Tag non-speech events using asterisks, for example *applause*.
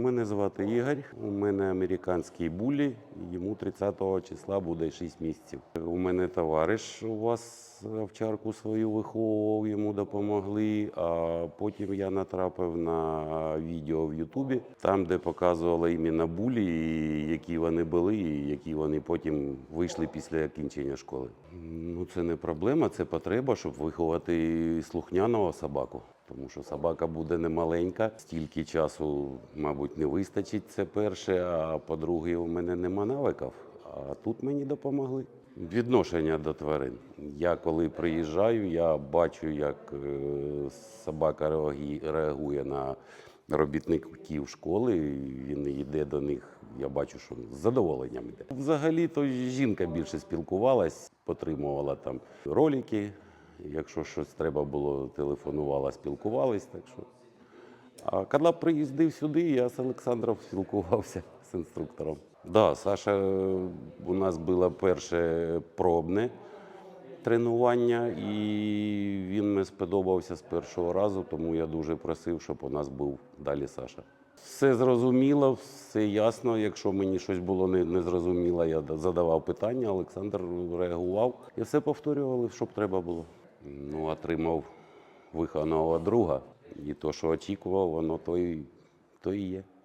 Мене звати Ігор. У мене американський булі. Йому 30 числа буде 6 місяців. У мене товариш у вас овчарку свою виховував, йому допомогли. А потім я натрапив на відео в Ютубі, там, де показували іменно булі, і які вони були, і які вони потім вийшли після закінчення школи. Ну, це не проблема, це потреба, щоб виховати слухняного собаку. Тому що собака буде немаленька, стільки часу, мабуть, не вистачить. Це перше. А по-друге, у мене нема навиків. А тут мені допомогли. Відношення до тварин. Я коли приїжджаю, я бачу, як е, собака реагує на робітників школи. Він йде до них. Я бачу, що з задоволенням йде. Взагалі, то жінка більше спілкувалась, потримувала там ролики. Якщо щось треба було, телефонувала, спілкувались. Так що. А коли приїздив сюди, я з Олександром *laughs* спілкувався з інструктором. Да, Саша у нас було перше пробне тренування, і він мені сподобався з першого разу, тому я дуже просив, щоб у нас був далі Саша. Все зрозуміло, все ясно. Якщо мені щось було не, незрозуміло, я задавав питання, Олександр реагував. І все повторювали, щоб треба було. Ну, отримав вихованого друга. І то, що очікував, воно то і, то і є.